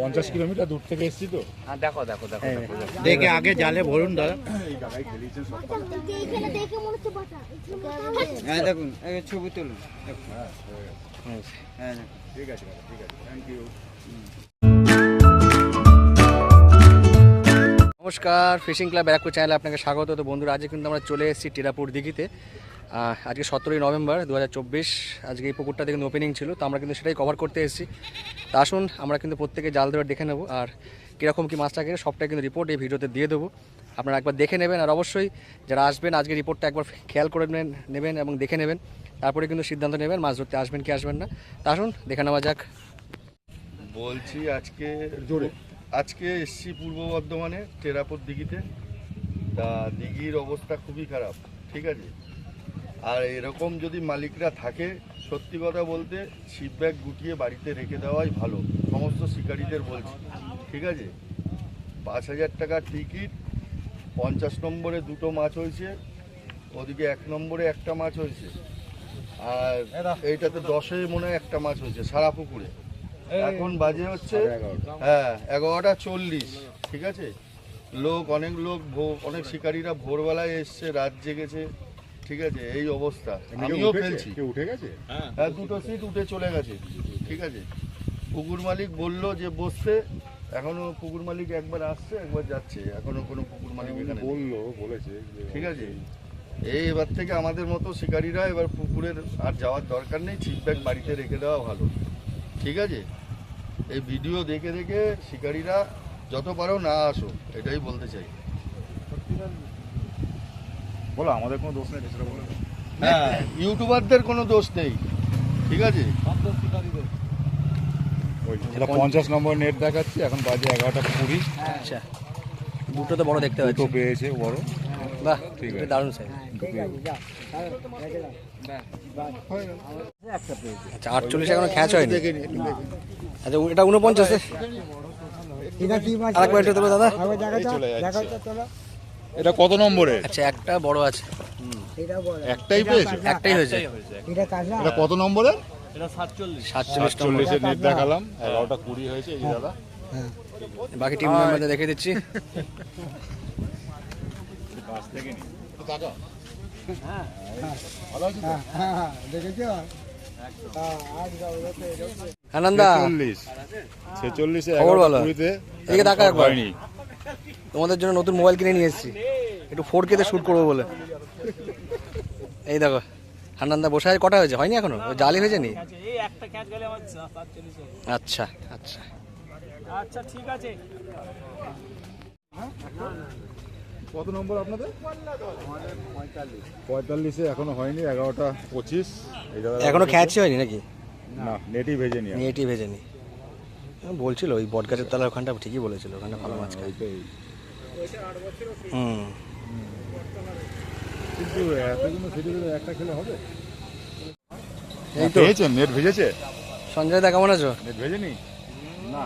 পঞ্চাশ কিলোমিটার দূর থেকে এসছি তো। হ্যাঁ দেখো দেখো দেখো দেখো আগে জালে ভরুন দাদা। বাটা হ্যাঁ দেখুন ছবি তুলুন। হ্যাঁ ঠিক আছে ঠিক আছে। থ্যাংক ইউ নমস্কার ফিশিং ক্লাব ব্যারাকপুর চ্যানেলে আপনাকে স্বাগত। তো বন্ধুরা আজকে কিন্তু আমরা চলে এসেছি টিরাপুর দিঘিতে। আজকে সতেরোই নভেম্বর দু হাজার চব্বিশ। আজকে এই পুকুরটা দেখুন ওপেনিং ছিল তো আমরা কিন্তু সেটাই কভার করতে এসেছি। তা আসুন আমরা কিন্তু প্রত্যেকে জাল ধরে দেখে নেব আর কীরকম কী মাছটা কেটে সবটাই কিন্তু রিপোর্ট এই ভিডিওতে দিয়ে দেবো। আপনারা একবার দেখে নেবেন আর অবশ্যই যারা আসবেন আজকে রিপোর্টটা একবার খেয়াল করে নেবেন নেবেন এবং দেখে নেবেন। তারপরে কিন্তু সিদ্ধান্ত নেবেন মাছ ধরতে আসবেন কি আসবেন না। তা আসুন দেখে নেওয়া যাক। বলছি আজকে জোরে। আজকে এসছি পূর্ব বর্ধমানে টেরাপুর দিঘিতে। তা দিঘির অবস্থা খুবই খারাপ ঠিক আছে? আর এরকম যদি মালিকরা থাকে সত্যি কথা বলতে ছিপ ব্যাগ গুটিয়ে বাড়িতে রেখে দেওয়াই ভালো সমস্ত শিকারীদের বলছি ঠিক আছে? পাঁচ হাজার টাকার টিকিট পঞ্চাশ নম্বরে দুটো মাছ হয়েছে ওদিকে এক নম্বরে একটা মাছ হয়েছে আর এইটাতে দশে মনে হয় একটা মাছ হয়েছে সারা পুকুরে। এখন বাজে হচ্ছে হ্যাঁ এগারোটা চল্লিশ ঠিক আছে? লোক অনেক লোক অনেক শিকারীরা ভোরবেলায় এসছে রাত জেগেছে ঠিক আছে এই অবস্থা। আমিও ফেলছি। উঠে গেছে? হ্যাঁ। দুটো সিট উঠে চলে গেছে। ঠিক আছে। পুকুর মালিক বলল যে বসতে এখনও পুকুর মালিক একবার আসছে একবার যাচ্ছে। এখনও কোনো পুকুর মালিক এখানে বলল বলেছে যে- ঠিক আছে। এই এবার থেকে আমাদের মতো শিকারীরা এবার পুকুরের আর যাওয়ার দরকার নেই ছিপ ব্যাগ বাড়িতে রেখে দেওয়া ভালো। ঠিক আছে? এই ভিডিও দেখে দেখে শিকারীরা যত পারো না আসো এটাই বলতে চাই। বলো আমাদের কোনো দোষ নেই সেটা বলো। হ্যাঁ ইউটিউবারদের কোনো দোষ নেই ঠিক আছে? ওই এটা পঞ্চাশ নম্বর নেট দেখাচ্ছি এখন বাজে এগারোটা কুড়ি। আচ্ছা দুটো তো বড় দেখতে পাচ্ছি। পেয়েছে বড়। বাহ ঠিক আছে। দারুণ সাইজ আচ্ছা আটচল্লিশ এখনও খ্যাচ হয়নি। আচ্ছা এটা উনপঞ্চাশ দাদা? চলে যাচ্ছে। এটা কত নম্বরে আচ্ছা একটা বড় আছে। একটাই পেয়েছে? একটাই হয়েছে। এটা কত নম্বরে। সাতচল্লিশ নম্বর সাতচল্লিশের নেট দেখালাম। এগারোটা কুড়ি হয়েছে এই দাদা। বাকি টিম মেম্বারদের দেখে দিচ্ছি। কাছ থেকে নি টাকা আনন্দা ছেচল্লিশ ছেচল্লিশে খবর এদিকে একবার। তোমাদের জন্য নতুন মোবাইল কিনে নিয়ে এসেছি। একটু ফোর কেতে শ্যুট করব বলে। এই দেখো হান্নান্দা বসে আছে কটা হয়েছে? হয়নি এখনও? ওই জালি হয়েছে নি? এই একটা ক্যাচ গেলে আমার সাতচল্লিশ হবে। আচ্ছা আচ্ছা। আচ্ছা ঠিক আছে। কত নম্বর আপনাদের? পঁয়তাল্লিশে এখনও হয়নি এগারোটা পঁচিশ। এখনও খ্যাচই হয়নি নাকি? না নেটই ভেজে নি নিয়েটি ভেজেনি। বলছিল ওই বটগাছের তলার ওখানটা ঠিকই বলেছিল ওখানে ভালো মাছ খায়। হুম। কিন্তু এতগুলো ফিরে একটা খেলে হবে। এই তো। ভেজেছেন নেট ভেজেছে। সঞ্জয় দা কেমন আছো? নেট ভেজেনি? না।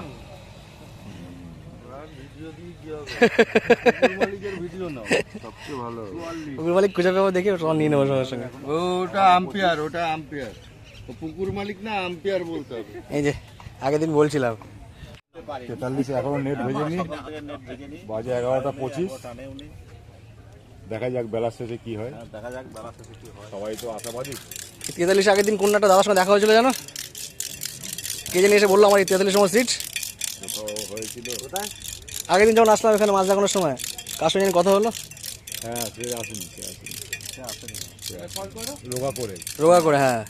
পুকুর মালিক খুঁজে পাবো দেখি তোমার নিয়ে নেব সঙ্গে সঙ্গে। ওটা আম্পিয়ার ওটা আম্পিয়ার পুকুর মালিক না আম্পিয়ার বলতে হবে। এই যে আগের দিন বলছিলাম। তেতাল্লিশে এখনও নেট ভেজেনি। বাজে এগারোটা পঁচিশ। দেখা যাক বেলার শেষে কি হয়। দেখা যাক বেলার শেষে কি হয় সবাই তো আশাবাদী। তেতাল্লিশ আগের দিন কোনটা দাদার সঙ্গে দেখা হয়েছিল জানো? কে জানি এসে বলল আমার এই তেতাল্লিশ নম্বর সিট হয়েছিল আগের দিন যখন আসলাম এখানে মাছ দেখানোর সময় কার সঙ্গে কথা হলো? হ্যাঁ সে আসেনি সে আসেনি। রোগা করে। রোগা করে হ্যাঁ।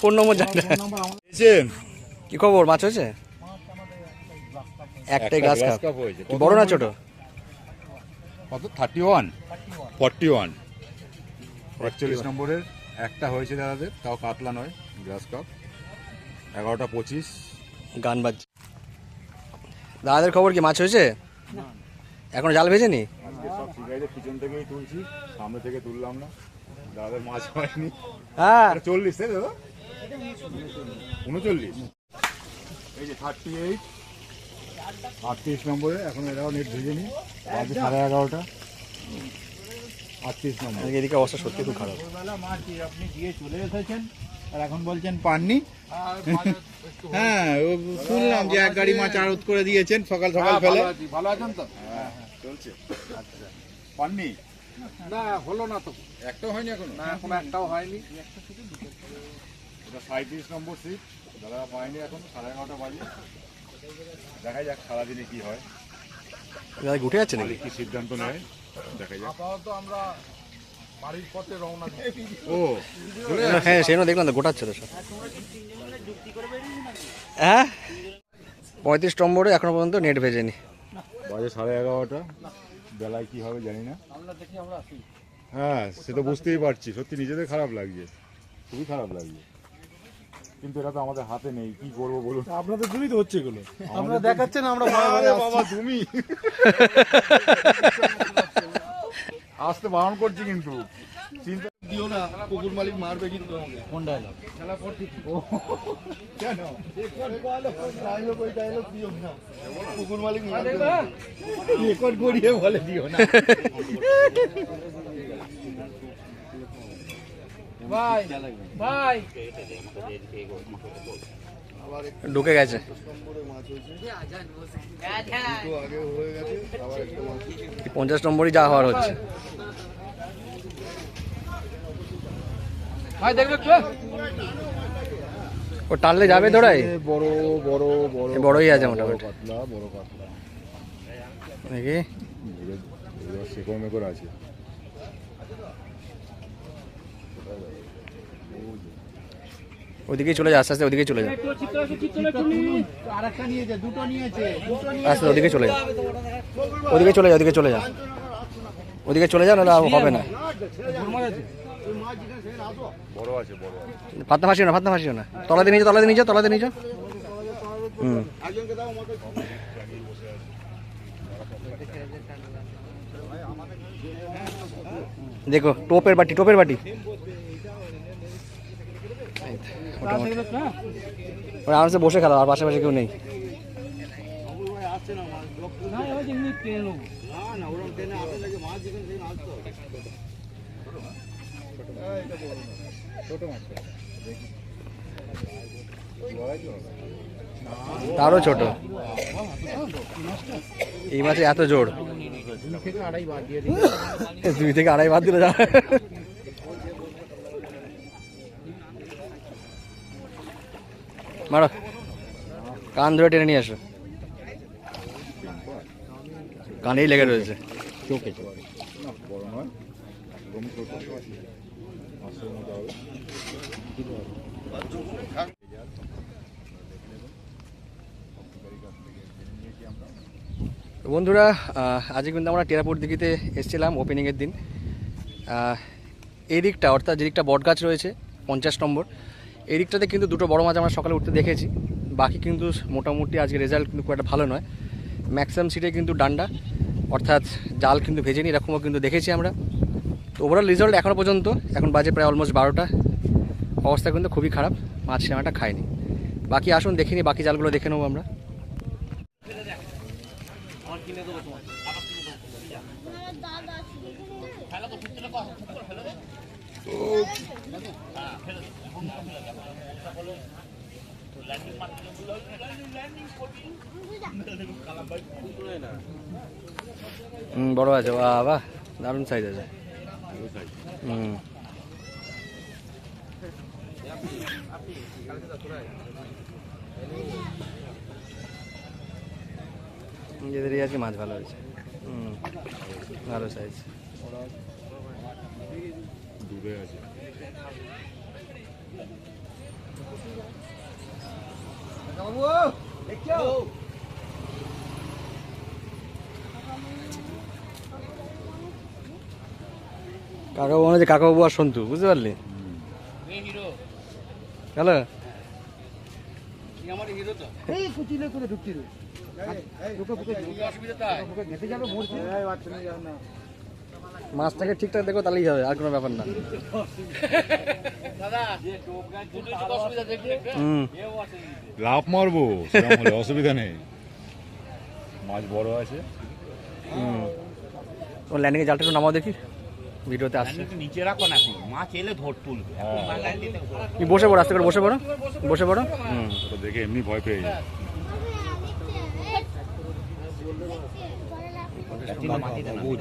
ফোন নম্বর জানি না পেয়েছেন কি খবর? মাছ হয়েছে? একটাই কাপ হয়েছে। কি বড় না ছোট? কত? থার্টি ওয়ান ফর্টি ওয়ান একচল্লিশ নম্বরের একটা হয়েছে দাদাদের তাও কাতলা নয় গ্রাস কাপ এগারোটা পঁচিশ। গান বাজছে দাদাদের খবর কি? মাছ হয়েছে? এখন জাল ভেজেনি? আজকে সব শিকারিদের পিছন থেকেই তুলছি সামনে থেকে তুললাম না। দাদাদের মাছ হয়নি। হ্যাঁ। চল্লিশ তাই দাদা? উনচল্লিশ। এই যে থার্টি এইট আটত্রিশ নম্বরে এখন এরাও নেট ভেজেনি বাজে সাড়ে এগারোটা। আটত্রিশ নম্বর। এদিকে অবস্থা সত্যি খুব খারাপ। মাছ আপনি দিয়ে চলে এসেছেন? আর এখন বলছেন পাননি? হ্যাঁ শুনলাম যে এক গাড়ি মাছ আড়ত করে দিয়েছেন সকাল সকাল ফেলে। ভালো আছেন তো? চলছে। আচ্ছা। পাননি? না হলো না তো। একটাও হয়নি এখনও? না এখন একটাও হয়নি। এটা সাঁত্রিশ নম্বর সিট দাদা পায়নি এখন সাড়ে এগারোটা বাজে। দেখা যাক সারাদিনে কি হয়। দাদা উঠে যাচ্ছে নাকি? কি সিদ্ধান্ত নেয়? দেখা যাক। আপাতত আমরা বাড়ির পথে রওনা ও হ্যাঁ দেখলাম তো গোটাচ্ছে তো সব। হ্যাঁ? পঁয়ত্রিশ নম্বরে এখনও পর্যন্ত নেট ভেজেনি। বাজে সাড়ে এগারোটা। বেলায় কি হবে জানি না। হ্যাঁ সে তো বুঝতেই পারছি। সত্যি নিজেদের খারাপ লাগছে। খুবই খারাপ লাগছে। কিন্তু এটা তো আমাদের হাতে নেই কি করব বলুন? আপনাদের জন্যই তো হচ্ছে এগুলো। আমরা দেখাচ্ছেন আমরা বাবা তুমি। আসতে বারণ করছি কিন্তু। চিন্তা দিও না কুকুর মালিক মারবে কিন্তু কোন ডায়লগ কেন? ডায়লগ ওই ডায়লগ দিও না। কুকুর মালিক মারবে। রেকর্ড করিয়ে বলে দিও না। ভাই ভাই। ঢুকে গেছে। হয়ে। পঞ্চাশ নম্বরই যা হওয়ার হচ্ছে। ও টানলে যাবে ধরাই বড় বড় বড় বড়ই আছে মোটামুটি। পাতলা বড় পাতলা। আছে। ওদিকেই চলে যা আস্তে আস্তে ওদিকেই চলে যা আরেকটা নিয়েছে দুটো নিয়েছে দুটো নিয়ে আস্তে ওদিকে চলে যা ওদিকে চলে যা ওদিকে চলে যা ওদিকে চলে যা নাহলে আর হবে না। বড় আছে পাতনা ফাঁসিও না পাতনা ফাঁসিও না। তলাতে নিয়ে তলাতে নিয়ে যাও তলাতে নিয়ে যাও। হুম। দেখো টোপের বাটি টোপের বাটি। ওরা আরামসে বসে খেলা আর পাশাপাশি কেউ নেই। তারও ছোট। এই মাছে এত জোর। দিই থেকে আড়াই বাদ দিলে যা মারো। কান ধরে টেনে নিয়ে আসো। কানেই লেগে রয়েছে। চোখে বন্ধুরা আজকে কিন্তু আমরা টেরাপুর দিঘিতে এসেছিলাম ওপেনিংয়ের দিন। এই দিকটা, অর্থাৎ যে দিকটা বটগাছ রয়েছে, পঞ্চাশ নম্বর এই দিকটাতে কিন্তু দুটো বড় মাছ আমরা সকালে উঠতে দেখেছি। বাকি কিন্তু মোটামুটি আজকে রেজাল্ট কিন্তু খুব একটা ভালো নয়। ম্যাক্সিমাম সিটে কিন্তু ডান্ডা অর্থাৎ জাল কিন্তু ভেজেনি এরকমও কিন্তু দেখেছি আমরা। তো ওভারঅল রেজাল্ট এখনও পর্যন্ত এখন বাজে প্রায় অলমোস্ট বারোটা। অবস্থা কিন্তু খুবই খারাপ মাছ সেমাটা খায়নি। বাকি আসুন দেখিনি বাকি জালগুলো দেখে নেব আমরা। হুম বড় আছে বাহ দারুণ সাইজ আছে। হুম। নিজেদেরই আজকে মাছ ভালো হয়েছে। হুম, ভালো সাইজ দূরে আছে। কাকাবু মনে হচ্ছে কাকাবু আর সন্তু বুঝতে পারলি? হ্যালো? এই কুচিলে করে ঢুকছি রে। ঘেটে যাবে মরছে। মাছটাকে ঠিকঠাক দেখো তাহলেই হবে আর কোনো ব্যাপার না। লাভ মারবো সেরকম হলে অসুবিধা নেই। মাছ বড় আছে। হুম। ও ল্যান্ডিংয়ে জালটা একটু নামাও দেখি। ভিডিওতে আসছে। নিচে রাখো না এখন। মাছ এলে ধর তুলবে। তুমি বসে পড়ো আস্তে করে বসে পড়ো। বসে পড়ো। হুম ওটা দেখে এমনি ভয় পেয়ে যায়।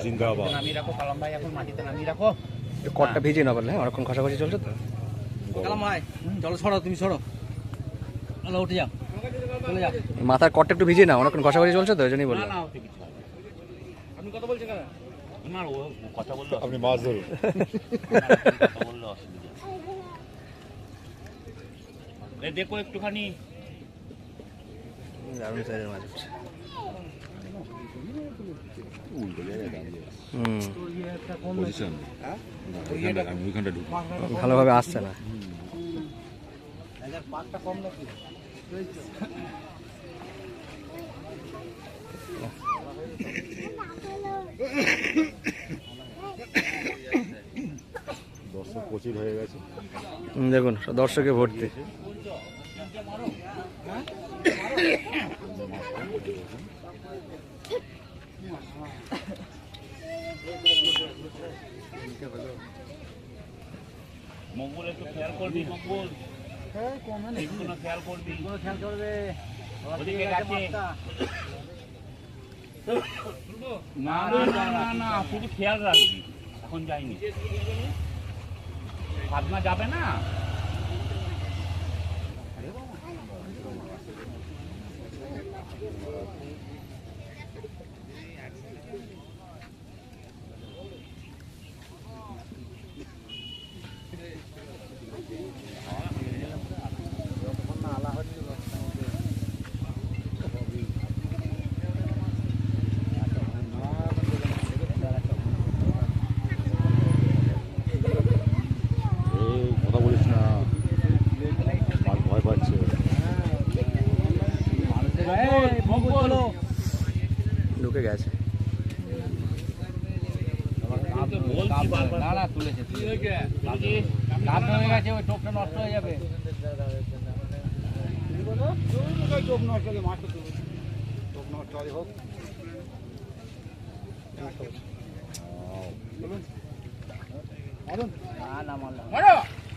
জিন্দাবাদ। কটটা ভিজিয়ে না পারলে হ্যাঁ অনেকক্ষণ খসাখসি চলছে তো। কালাম ভাই। চলো তুমি চলো উঠে যাও। চলে যাও। মাথার কটটা একটু ভিজিয়ে না অনেকক্ষণ খসাখসি চলছে তো ওই জন্যই বললাম। আপনি কথা বলছেন কেন? না ও ও কথা বলল আপনি মাছ ধরুন। বলল অসুবিধা। দেখো একটুখানি। দারুণ সাইজের মাছ। উল্টো জায়গায় দাঁড়িয়ে। হুম পজিশন আমি ওইখানটা ঢুকি ভালোভাবে আসছে না। হয়ে দেখুন দর্শকে ভর্তি। মঙ্গল একটু খেয়াল করবি মঙ্গল। না খেয়াল করবি। খেয়াল করবে। ওদিকে গেছে না না না না না শুধু খেয়াল রাখবি। এখন যাইনি। ফাদমা যাবে না? এই কথা বলিস না মাছ ভয় পাচ্ছে চলো ঢুকে গেছে বলছি বারবার। না না তুলেছে রাজেশ, কাপ হয়ে গেছে ওই টোপটা নষ্ট হয়ে যাবে না না মারলাম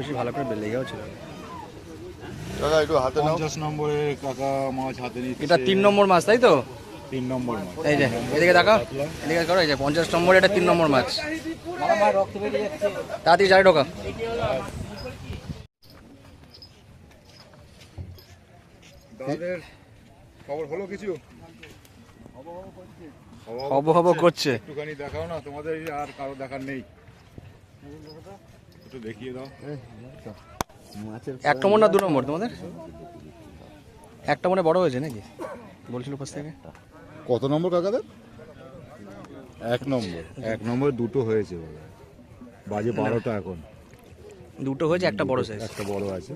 বেশি ভালো করে লেগেও ছিল। কাকা একটু হাতে নাও। পঞ্চাশ নম্বরে কাকা মাছ হাতে নিচ্ছে। এটা তিন নম্বর মাছ তাই তো? তিন নম্বর মাছ। এই যে এদিকে দেখাও এদিকে করো এই যে পঞ্চাশ নম্বর এটা তিন নম্বর মাছ। মারা ভাই রক্ত বেরিয়ে যাচ্ছে তাড়াতাড়ি জারে ঢোকা দাদাদের খবর হলো কিছু? হব হব করছে। একটুখানি দেখাও না তোমাদের আর কারও দেখার নেই। একটু দেখিয়ে দাও। এক নম্বর না দু নম্বর তোমাদের? একটা মনে বড় হয়েছে নাকি? বলছিল পাশ থেকে। কত নম্বর কাকাদের? এক নম্বর। এক নম্বর দুটো হয়েছে বলে। বাজে বারোটা এখন। দুটো হয়েছে একটা বড় সাইজ একটা বড় আছে।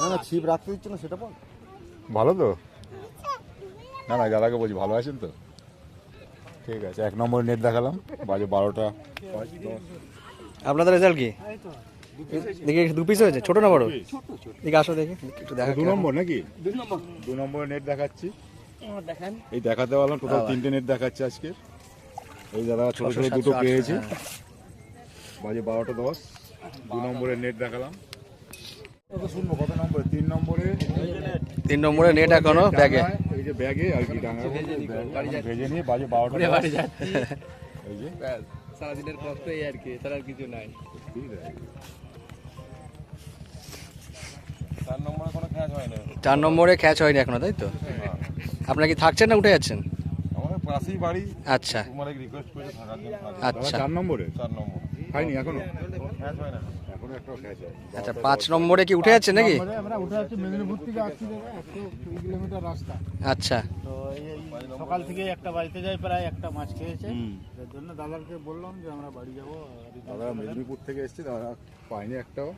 না না ছিপ রাখতে দিচ্ছ না সেটা বল। ভালো তো? না না দাদাকে বলছি ভালো আছেন তো? ঠিক আছে এক নম্বর নেট দেখালাম বাজে বারোটা। পাঁচ দশ আপনাদের রেজাল্ট কি? দেখি দু পিস হয়েছে ছোট না বড়? দেখে আসো দেখি একটু দেখা দু নম্বর নাকি? দু নম্বর। নেট দেখাচ্ছি। এই দেখাতে পারলাম টোটাল তিনটে নেট দেখাচ্ছে আজকে। এই দাদা ছোট ছোট দুটো পেয়েছে। বাজে বারোটা দশ। দু নম্বরের নেট দেখালাম। কত শুনব কত নম্বরে? তিন নম্বরে? তিন নম্বরে নেট এখনও ব্যাগে এই যে ব্যাগে আর কি ডাঙা ভেজে নিয়ে বাজে বারোটা দশ। এই যে। সারাদিনের কষ্ট এই আর কি আর কিছু নাই। চার নম্বরে ক্যাচ হয়নি। এখনও তাই তো? আপনারা কি থাকছেন না উঠে যাচ্ছেন? পাশেই বাড়ি। আচ্ছা। আচ্ছা। চার নম্বরে? চার নম্বর। খাইনি এখনও? হয় না হয় আচ্ছা পাঁচ নম্বরে কি উঠে যাচ্ছে নাকি? আমরা উঠে যাচ্ছি মেদিনীপুর থেকে আসছি দাদা কিলোমিটার রাস্তা। আচ্ছা। তো সকাল থেকে একটা বাড়িতে যাই প্রায় একটা মাছ খেয়েছে। এর জন্য দাদাকে বললাম যে আমরা বাড়ি যাব। দাদা মেদিনীপুর থেকে এসছে দাদা পাইনি একটাও।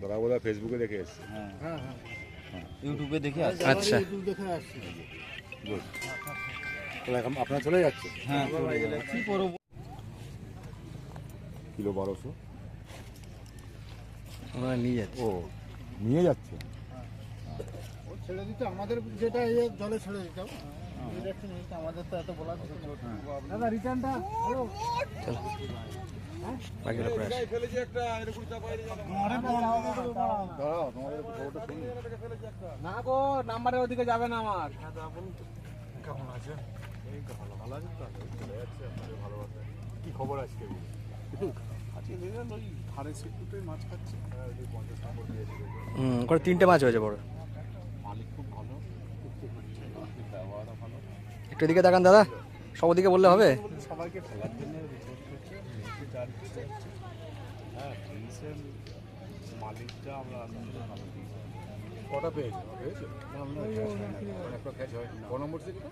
দাদা বোধ ফেসবুকে দেখে এসছে। হ্যাঁ। হ্যাঁ। ইউটিউবে দেখে আসি আচ্ছা। ইউটিউব দেখে আসছি। Good. তাহলে এখন আপনারা চলে যাচ্ছে হ্যাঁ কি কিলো বারোশো। আমরা নিয়ে যাচ্ছি। ও নিয়ে যাচ্ছে? ও ছেড়ে দিতে আমাদের যেটা এই জলে ছেড়ে দিতাম আমাদের তো এত কিছু নেই। দাদা রিটার্নটা হ্যালো? না গো নাম্বারের ওদিকে যাবে না আমার। কেমন আছে? এই তো ভালো ভালো আছে তো? চলে যাচ্ছে আপনাদের ভালোবাসা। কি খবর আজকে? আজকে হাড়ের সিটুটোই মাছ খাচ্ছে। হ্যাঁ ওই পঞ্চাশ নম্বর দিয়েছে। হুম করে তিনটে মাছ হয়েছে বড়। মালিক খুব ভালো ব্যবহারও ভালো। একটু এদিকে দেখান দাদা সব ওদিকে বললে হবে। সবাইকে খেলার জন্য হ্যাঁ মালিকটা আমরা কটা পেয়েছে? একটা হয় ক নম্বর সিট এটা?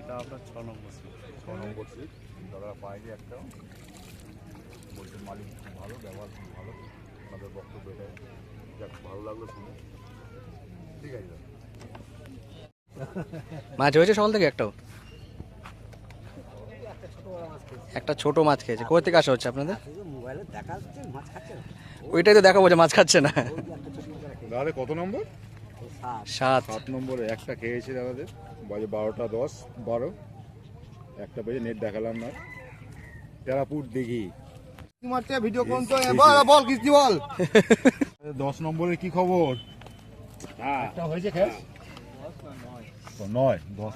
এটা আপনার ছ নম্বর সিট ছ নম্বর সিট দাদা পায়নি একটাও। বলছে মালিক খুব ভালো ব্যবহার খুব ভালো। ওনাদের বক্তব্য এটা যাক ভালো লাগল শুনে। ঠিক আছে। মাছ হয়েছে সকাল থেকে একটাও? একটা ছোট মাছ খেয়েছে। কোথা থেকে আসা হচ্ছে আপনাদের? ওইটাই তো দেখাবো যে মাছ খাচ্ছে না। দাদা কত নম্বর? সাত। সাত নম্বরে একটা খেয়েছে দাদাদের। বাজে বারোটা দশ বারো। একটা বেজে নেট দেখালাম না। তেরাপুর দিঘি ভিডিও কোন বল বল কিস্তি বল। দশ নম্বরের কি খবর? হয়েছে খেস নয় দশ।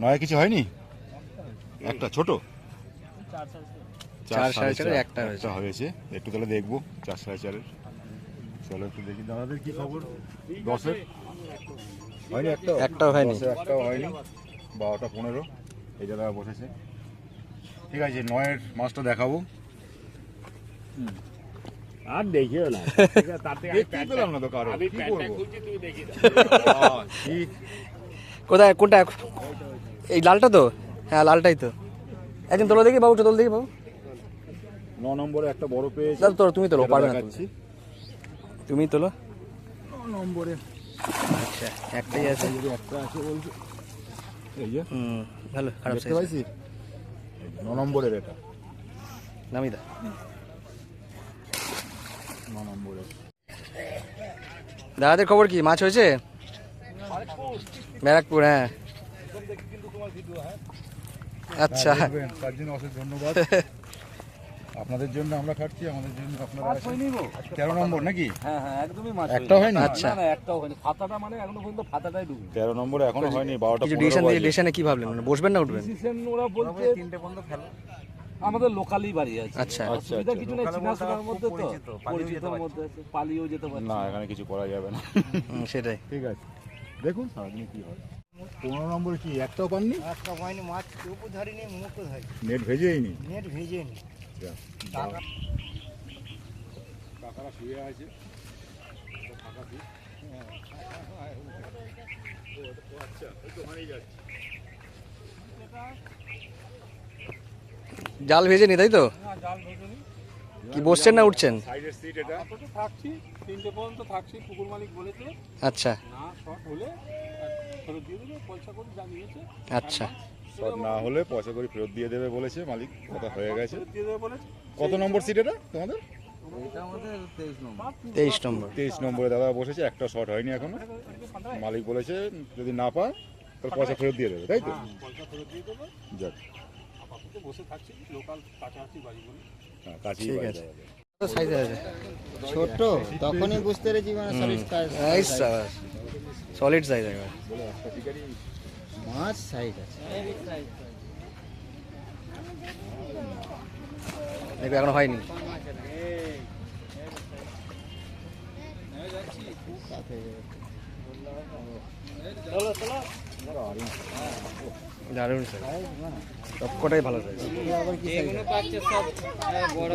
নয় কিছু হয়নি? একটা ছোট? চার সাড়ে চারের একটা হয়েছে। একটা হয়েছে। একটু তাহলে দেখব চার সাড়ে চারের। চলো একটু দেখি দাদাদের কি খবর? দশের? হয়নি একটা? একটাও হয়নি। একটাও হয়নি। বারোটা পনেরো। এই দাদা বসেছে। ঠিক আছে নয়ের মাছটা দেখাবো। আর দেখিও না। পেলাম তো কারও। কি করব? কোথায় কোনটা? এই লালটা তো? হ্যাঁ লালটাই তো। একদিন তোলো দেখি বাবু তোলো দেখি বাবু। ন নম্বরে একটা বড় পেয়েছে। তোলো তুমি তোলো পারবে না তুমি। তোলো। ন নম্বরে। আচ্ছা একটাই আছে। একটা আছে বলছে। এই যে। হুম ভালো খারাপ দেখতে size। পাইছি এই যে, ন নম্বরের এটা। নামি দা ন নম্বরের। দাদাদের খবর কি? মাছ হয়েছে? ব্যারাকপুর হ্যাঁ। আচ্ছা। তার জন্য অশেষ ধন্যবাদ। আপনাদের জন্য আমরা খাচ্ছি আমাদের জন্য আপনারা আছেন। তেরো নম্বর নাকি? হ্যাঁ হ্যাঁ একদমই মাছ একটা হয়নি। আচ্ছা। না একটাও হয়নি। ফাতাটা মানে এখনও পর্যন্ত ফাতাটাই ডুবে। তেরো নম্বর এখনও হয়নি বারোটা ডিসিশন দিয়ে ডিসিশনে কি ভাবলেন? মানে বসবেন না উঠবেন? ডিসিশন ওরা বলছে তিনটে পর্যন্ত খেলো। আমাদের লোকালই বাড়ি আছে। আচ্ছা। আচ্ছা অসুবিধা আচ্ছা কিছু নেই চিনাশোনার মধ্যে তো। পরিচিতর মধ্যে আছে পালিয়েও যেতে পারছে। না এখানে কিছু করা যাবে না। সেটাই। ঠিক আছে। দেখুন সারাদিনে কি হয়। পনেরো নম্বর কি একটাও পাননি? একটা হয়নি মাছ কেউ ধরিনি মুখও ধরি নেট ভেজেইনি নেট ভিজে নি। কাকারা শুয়ে আছে। ফাঁকা জাল ভেজে নি তাই তো কি বসছেন না উঠছেন? সাইডের সিট এটা। থাকছি। তিনটে পর্যন্ত থাকছি পুকুর মালিক বলেছে। আচ্ছা। আচ্ছা। শর্ট না হলে পয়সা করে ফেরত দিয়ে দেবে বলেছে মালিক কথা হয়ে গেছে। কত নম্বর সিট এটা তোমাদের? তেইশ নম্বর। তেইশ নম্বরে। দাদা বসেছে একটা শর্ট হয়নি এখনও। মালিক বলেছে যদি না পায় তাহলে পয়সা ফেরত দিয়ে দেবে তাই তো? দেবে। যাক। বসে থাকছি লোকাল কাছাকাছি বাড়ি বলে। হ্যাঁ কাছেই বাড়ি। সাইজে আছে? ছোট তখনই বুঝতে পেরেছি মানে সলিড সাইজ একবার মাছ সাইজ আছে। দেখবে এখনও হয়নি। দারুণ। সবকটাই ভালো সাইজ। এগুলো পাচ্ছে সব বড়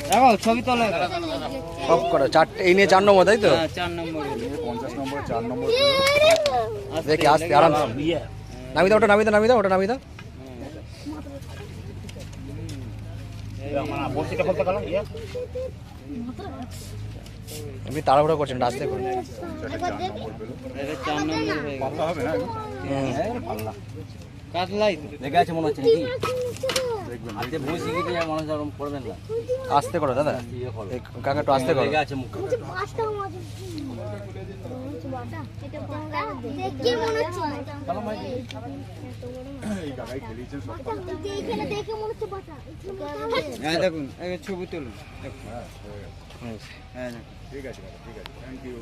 দেখো ছবি তোলে সব কটা চারটে এই নিয়ে চার নম্বর তাই তো? হ্যাঁ, চার নম্বর। পঞ্চাশ নম্বর চার নম্বর। দেখি আসতে আরাম নামি দাও ওটা নামি দাও নামি দাও ওটা নামি দাও। তাড়াহুড়ো করছেন রাস্তে করুন এটা চার নম্বর হবে না। কাতলাই আছে মনে হচ্ছে নাকি? হাতে বসে গিয়ে মানুষ ওরকম করবেন না। আস্তে করো দাদা। এই কাকা একটু আস্তে করো। আছে মুখ মনে মনে বাটা হ্যাঁ দেখুন ছবি তুলুন। দেখুন হুম। হ্যাঁ ঠিক আছে ঠিক আছে। Thank you